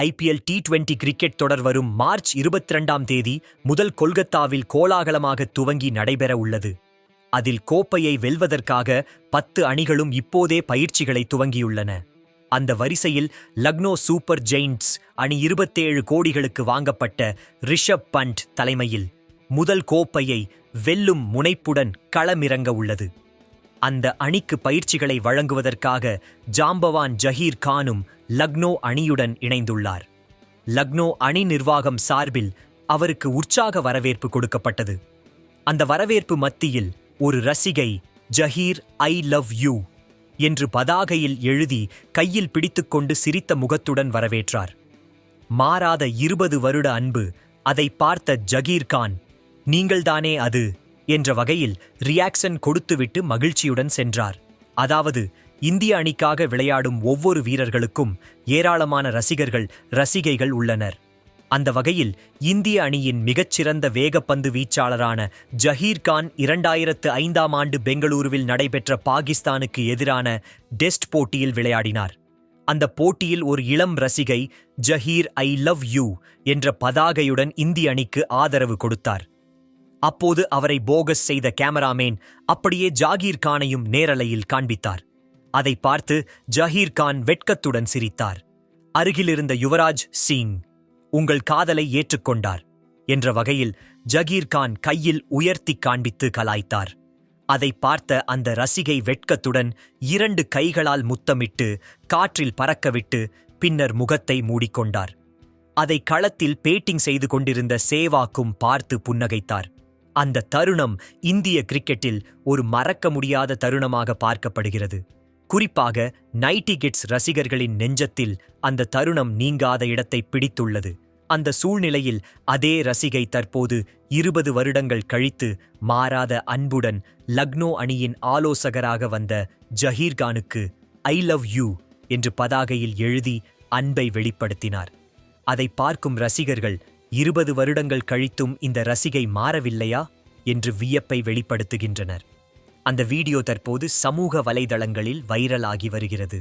IPL T twenty cricket தொடர் வரும் March இருபத்தி ரெண்டாம் தேதி முதல் கொல்கத்தாவில் கோலாகலமாக துவங்கி நடைபெற உள்ளது. அதில் கோப்பையை வெல்வதற்காக பத்து அணிகளும் இப்போதே பயிற்சிகளை துவங்கியுள்ளன. அந்த வரிசையில் லக்னோ சூப்பர் ஜெயின்ட்ஸ் அணி இருபத்தேழு கோடிகளுக்கு வாங்கப்பட்ட ரிஷப் பண்ட் தலைமையில் முதல் கோப்பையை வெல்லும் முனைப்புடன் களமிறங்க உள்ளது. அந்த அணிக்கு பயிற்சிகளை வழங்குவதற்காக ஜாம்பவான் ஜஹீர் கானும் லக்னோ அணியுடன் இணைந்துள்ளார். லக்னோ அணி நிர்வாகம் சார்பில் அவருக்கு உற்சாக வரவேற்பு கொடுக்கப்பட்டது. அந்த வரவேற்பு மத்தியில் ஒரு ரசிகை ஜஹீர் ஐ லவ் யூ என்று பதாகையில் எழுதி கையில் பிடித்துக்கொண்டு சிரித்த முகத்துடன் வரவேற்றார். மாறாத இருபது வருட அன்பு அதை பார்த்த ஜகீர் கான் நீங்கள்தானே அது என்ற வகையில் ரியாக்ஷன் கொடுத்துவிட்டு மகிழ்ச்சியுடன் சென்றார். அதாவது இந்திய அணிக்காக விளையாடும் ஒவ்வொரு வீரர்களுக்கும் ஏராளமான ரசிகர்கள் ரசிகைகள் உள்ளனர். அந்த வகையில் இந்திய அணியின் மிகச்சிறந்த வேகப்பந்து வீச்சாளரான ஜஹீர் கான் இரண்டாயிரத்து ஐந்தாம் ஆண்டு பெங்களூருவில் நடைபெற்ற பாகிஸ்தானுக்கு எதிரான டெஸ்ட் போட்டியில் விளையாடினார். அந்த போட்டியில் ஒரு இளம் ரசிகை ஜஹீர் ஐ லவ் யூ என்ற பதாகையுடன் இந்திய அணிக்கு ஆதரவு கொடுத்தார். அப்போது அவரை போகஸ் செய்த கேமராமேன் அப்படியே ஜாகீர் கானையும் நேரலையில் காண்பித்தார். அதை பார்த்து ஜஹீர் கான் வெட்கத்துடன் சிரித்தார். அருகிலிருந்த யுவராஜ் சிங் உங்கள் காதலை ஏற்றுக்கொண்டார் என்ற வகையில் ஜகீர் கான் கையில் உயர்த்தி காண்பித்து கலாய்த்தார். அதை பார்த்த அந்த ரசிகை வெட்கத்துடன் இரண்டு கைகளால் முத்தமிட்டு காற்றில் பறக்கவிட்டு பின்னர் முகத்தை மூடிக்கொண்டார். அதை களத்தில் பேட்டிங் செய்து கொண்டிருந்த சேவாக்கும் பார்த்து புன்னகைத்தார். அந்த தருணம் இந்திய கிரிக்கெட்டில் ஒரு மறக்க முடியாத தருணமாக பார்க்கப்படுகிறது. குறிப்பாக நைட்டி கிட்ஸ் ரசிகர்களின் நெஞ்சத்தில் அந்த தருணம் நீங்காத இடத்தை பிடித்துள்ளது. அந்த சூழ்நிலையில் அதே ரசிகை தற்போது இருபது வருடங்கள் கழித்து மாறாத அன்புடன் லக்னோ அணியின் ஆலோசகராக வந்த ஜஹீர்கானுக்கு ஐ லவ் யூ என்று பதாகையில் எழுதி அன்பை வெளிப்படுத்தினார். அதை பார்க்கும் ரசிகர்கள் இருபது வருடங்கள் கழித்தும் இந்த ரசிகை மாறவில்லையா? என்று வியப்பை வெளிப்படுத்துகின்றனர். அந்த வீடியோ தற்போது சமூக வலைதளங்களில் வைரலாகி வருகிறது.